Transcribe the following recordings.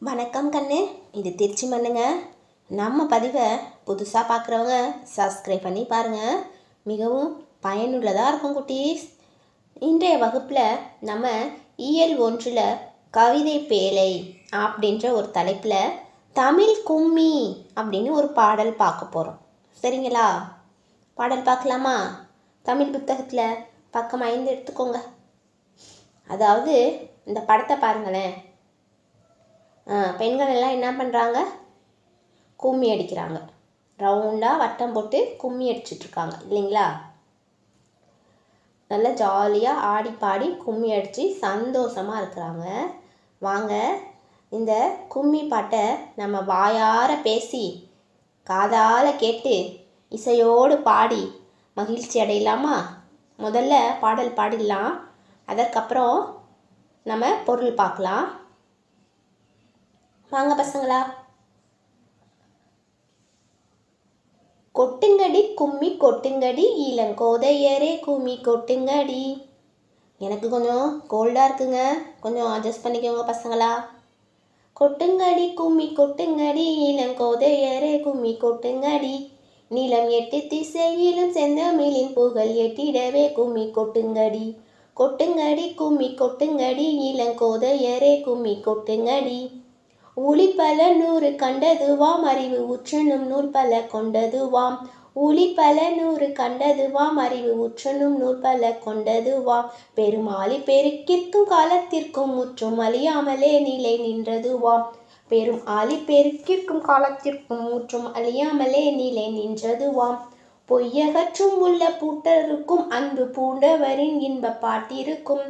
வணக்கம் கண்ணு. இது திருச்சி மண்ணுங்க. நம்ம பதிவை புதுசாக பார்க்குறவங்க சப்ஸ்கிரைப் பண்ணி பாருங்கள் மிகவும் பயனுள்ளதாக இருக்கும் குட்டீஸ். இன்றைய வகுப்பில் நம்ம இயல் ஒன்றில் கவிதை பேழை அப்படின்ற ஒரு தலைப்பில் தமிழ் கும்மி அப்படின்னு ஒரு பாடல் பார்க்க போகிறோம் சரிங்களா? பாடல் பார்க்கலாமா? தமிழ் புத்தகத்தில் பக்கம் ஐந்து எடுத்துக்கோங்க. அதாவது இந்த படத்தை பாருங்களேன். பெண்கள் எல்லாம் என்ன பண்ணுறாங்க கும்மி அடிக்கிறாங்க. ரவுண்டாக வட்டம் போட்டு கும்மி அடிச்சிட்ருக்காங்க. இல்லைங்களா? நல்லா ஜாலியாக ஆடி பாடி கும்மி அடித்து சந்தோஷமாக இருக்கிறாங்க. வாங்க இந்த கும்மி பாட்டை நம்ம வாயார பேசி காதால் கேட்டு இசையோடு பாடி மகிழ்ச்சி அடையலாமா? முதல்ல பாடல் பாடிடலாம். அதற்கப்புறம் நம்ம பொருள் பார்க்கலாம். வாங்க பசங்களா. கொட்டுங்கடி கும்மி கொட்டுங்கடி இளங்கோதையரே கும்மி கொட்டுங்கடி. எனக்கு கொஞ்சம் கோல்டாக இருக்குங்க. கொஞ்சம் அட்ஜஸ்ட் பண்ணிக்கோங்க பசங்களா. கொட்டுங்கடி கும்மி கொட்டுங்கடி இளங்கோதையரே கும்மி கொட்டுங்கடி. நிலம் எட்டு திசையிலும் செந்தமிழின் புகழ் எட்டிடவே கும்மி கொட்டுங்கடி. கொட்டுங்கடி கும்மி கொட்டுங்கடி இளங்கோதையரே கும்மி கொட்டுங்கடி. உளி பல நூறு கண்டதுவாம் அறிவு உற்றனும் நூல் பல கொண்டதுவாம். உளி பல நூறு கண்டதுவாம் அறிவு உற்றனும் நூல் பல கொண்டதுவாம் பெருமாளி பெருக்கிற்கும் காலத்திற்கும் முற்றும் அழியாமலே நிலை நின்றதுவாம். பெரும் ஆளி பெருக்கிற்கும் காலத்திற்கும் முற்றும் அழியாமலே நிலை நின்றதுவாம். பொய்யகற்றும் உள்ள பூட்டருக்கும் அன்பு பூண்டவரின் இன்ப பாட்டிருக்கும்.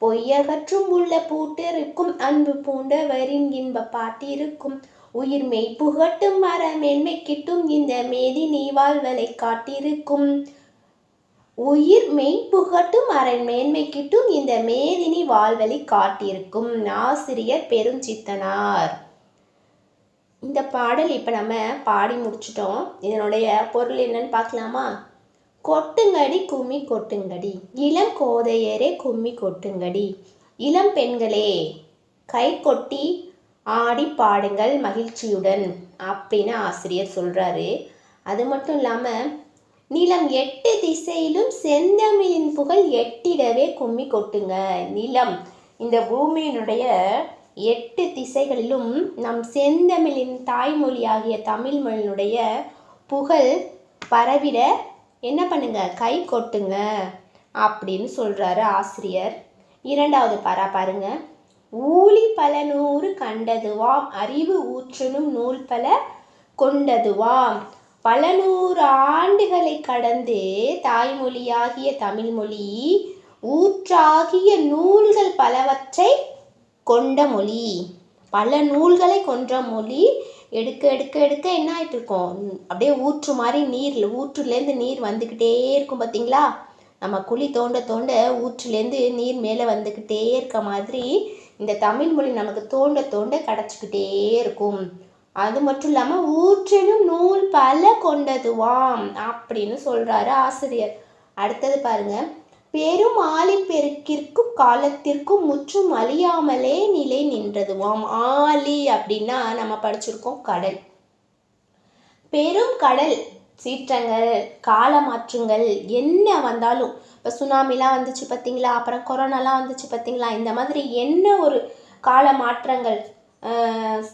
பொய்யகற்றும் உள்ள பூட்டிருக்கும் அன்பு பூண்டவரின் இன்ப பாட்டிருக்கும். உயிர் மெய் புகட்டும் மர மேன்மை கிட்டும் இந்த மேதி நீவாழ்வலை காட்டிருக்கும். உயிர் மெய் புகட்டும் அரண் மேன்மை கிட்டும் இந்த மேதினி வாழ்வழி காட்டியிருக்கும் ஆசிரியர் பெருஞ்சித்தனார். இந்த பாடல் இப்போ நம்ம பாடி முடிச்சிட்டோம். இதனுடைய பொருள் என்னன்னு பார்க்கலாமா? கொட்டுங்கடி கும்மி கொட்டுங்கடி. இளம் கோதையரே கும்மி கொட்டுங்கடி. இளம் பெண்களே கை கொட்டி ஆடி பாடுங்கள் மகிழ்ச்சியுடன் அப்படின்னு ஆசிரியர் சொல்கிறாரு அது மட்டும் இல்லாமல் நிலம் எட்டு திசையிலும் செந்தமிழின் புகழ் எட்டிடவே கும்மி கொட்டுங்க. நிலம் இந்த பூமியினுடைய எட்டு திசைகளிலும் நம் செந்தமிழின் தாய்மொழியாகிய தமிழ்மொழியினுடைய புகழ் பரவிட என்ன பண்ணுங்க? கை கொட்டுங்க. அப்படின்னு சொல்றாரு ஆசிரியர். இரண்டாவது பாரா பாருங்க. ஊழி பல நூறு கண்டதுவாம் அறிவு ஊற்றணும் நூல் பல கொண்டதுவாம். பல நூறு ஆண்டுகளை கடந்து தாய்மொழியாகிய தமிழ்மொழி ஊற்றாகிய நூல்கள் பலவற்றை கொண்ட மொழி. பல நூல்களை கொன்ற மொழி எடுக்க எடுக்க எடுக்க என்ன ஆகிட்டு இருக்கும் அப்படியே ஊற்று மாதிரி நீர் ஊற்றுலேருந்து நீர் வந்துக்கிட்டே இருக்கும் பார்த்தீங்களா நம்ம குழி தோண்ட தோண்ட ஊற்றுலேருந்து நீர் மேலே வந்துக்கிட்டே இருக்க மாதிரி இந்த தமிழ் மொழி நமக்கு தோண்ட தோண்ட கிடச்சிக்கிட்டே இருக்கும். அது மட்டும் இல்லாமல் ஊற்றினும் நூல் பல கொண்டதுவாம் அப்படின்னு சொல்கிறாரு ஆசிரியர். அடுத்தது பாருங்கள் பெரும் ஆலிப்பெருக்கிற்கும் காலத்திற்கும் முற்றும் அழியாமலே நிலை நின்றதுவாம் ஆழி அப்படின்னா நம்ம படிச்சிருக்கோம் கடல். பெரும் கடல் சீற்றங்கள் கால மாற்றங்கள் என்ன வந்தாலும். இப்போ சுனாமிலாம் வந்துச்சு பார்த்தீங்களா அப்புறம் கொரோனாலாம் வந்துச்சு பார்த்தீங்களா இந்த மாதிரி என்ன ஒரு கால மாற்றங்கள்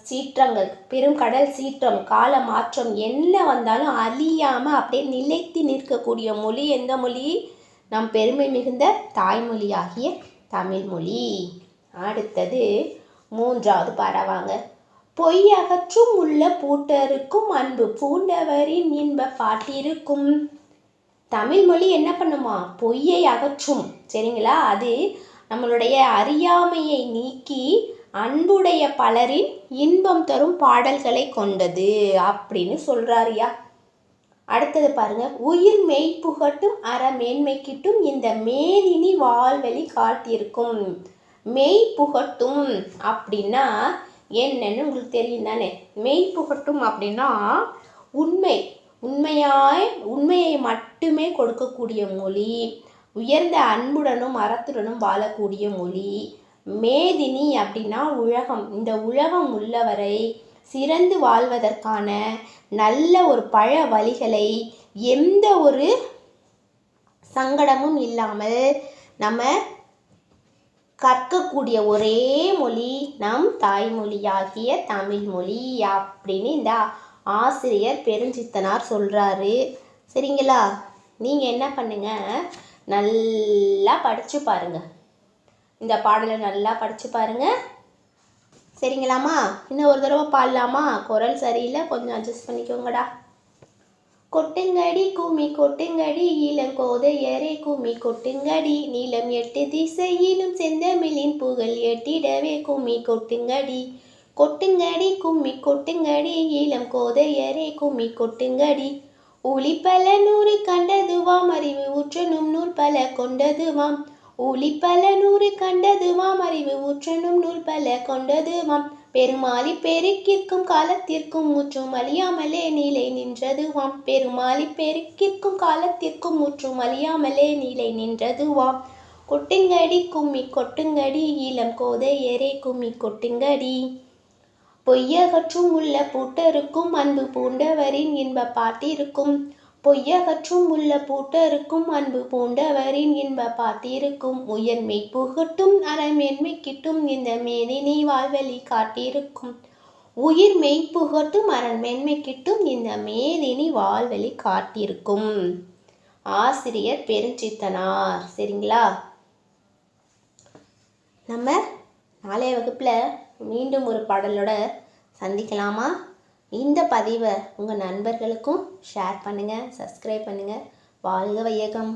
சீற்றங்கள் பெரும் கடல் சீற்றம் கால மாற்றம் என்ன வந்தாலும் அழியாமல் அப்படியே நிலைத்து நிற்கக்கூடிய மொழி எந்த மொழி? நம் பெருமை மிகுந்த தாய்மொழியாகிய தமிழ்மொழி. அடுத்தது மூன்றாவது பரவாங்க. பொய் அகற்றும் உள்ள பூட்டருக்கும் அன்பு பூண்டவரின் இன்ப பாட்டிருக்கும். தமிழ்மொழி என்ன பண்ணுமா? பொய்யை அகற்றும். சரிங்களா? அது நம்மளுடைய அறியாமையை நீக்கி அன்புடைய பலரின் இன்பம் தரும் பாடல்களை கொண்டது அப்படின்னு சொல்றாருயா அடுத்தது பாருங்க உயிர் மெய்ப்புகட்டும் அற மேன்மை கிட்டும் இந்த மேதினி வாழ்வெளி காட்டியிருக்கும். மெய் புகட்டும் அப்படின்னா என்னன்னு உங்களுக்கு தெரியும் தானே? மெய் புகட்டும் அப்படின்னா உண்மை. உண்மையாய் உண்மையை மட்டுமே கொடுக்கக்கூடிய மொழி. உயர்ந்த அன்புடனும் அறத்துடனும் வாழக்கூடிய மொழி. மேதினி அப்படின்னா உலகம். இந்த உலகம் உள்ளவரை சிறந்து வாழ்வதற்கான நல்ல ஒரு பழ வழிகளை எந்த ஒரு சங்கடமும் இல்லாமல் நம்ம கற்கக்கூடிய ஒரே மொழி நம் தாய்மொழியாகிய தமிழ் மொழி அப்படின்னு இந்த ஆசிரியர் பெருஞ்சித்தனார் சொல்கிறாரு சரிங்களா? நீங்கள் என்ன பண்ணுங்க? நல்லா படித்து பாருங்கள் இந்த பாடலை நல்லா படித்து பாருங்கள் சரிங்களாம்மா? இன்னும் ஒரு தடவை பாடலாமா? குரல் சரியில்லை. கொஞ்சம் அட்ஜஸ்ட் பண்ணிக்கோங்கடா. கொட்டுங்கடி கும்மி கொட்டுங்கடி இளங்கோதையரே கும்மி கொட்டுங்கடி. நீளம் எட்டு திசையிலும் செந்தமிழின் புகழ் எட்டிடவே கும்மி கொட்டுங்கடி. கொட்டுங்கடி கும்மி கொட்டுங்கடி இளம் கோதையரே கும்மி கொட்டுங்கடி. ஒளி பல நூறு கண்டதுவாம் அறிவு ஊற்றனும் நூல் பல கொண்டதுவாம். ஊழி பல நூறு கண்டதுவாம் அறிவு ஊற்றனும் நூல் பல கொண்டதுவாம். பெருமாளி பெருக்கிற்கும் காலத்திற்கும் முற்றும் அழியாமலே நிலை நின்றதுவாம். பெருமாளி பெருக்கிற்கும் காலத்திற்கும் முற்றும் அழியாமலே நிலை நின்றதுவாம். கொட்டுங்கடி கும்மி கொட்டுங்கடி இளம் கோதையரே கும்மி கொட்டுங்கடி. பொய்யகற்றும் உள்ள பூட்டருக்கும் அன்பு பூண்டவரின் இன்ப பாட்டிருக்கும். பொய்யகற்றும் உள்ள பூட்டருக்கும் அன்பு பூண்டவரின் இன்ப பாட்டிருக்கும் உயர்மை புகட்டும் அறமேன்மை கிட்டும் இந்த மேதினி வாழ்வழி காட்டியிருக்கும். உயிர் மெய் புகட்டும் அரண்மென்மை கிட்டும் இந்த மேதினி வாழ்வழி காட்டியிருக்கும். ஆசிரியர் பெருஞ்சித்தனார். சரிங்களா? நம்ம நாளைய வகுப்பில் மீண்டும் ஒரு பாடலோட சந்திக்கலாமா? இந்த பதிவை உங்கள் நண்பர்களுக்கும் ஷேர் பண்ணுங்கள் சப்ஸ்கிரைப் பண்ணுங்கள் வாழ்க வையகம்.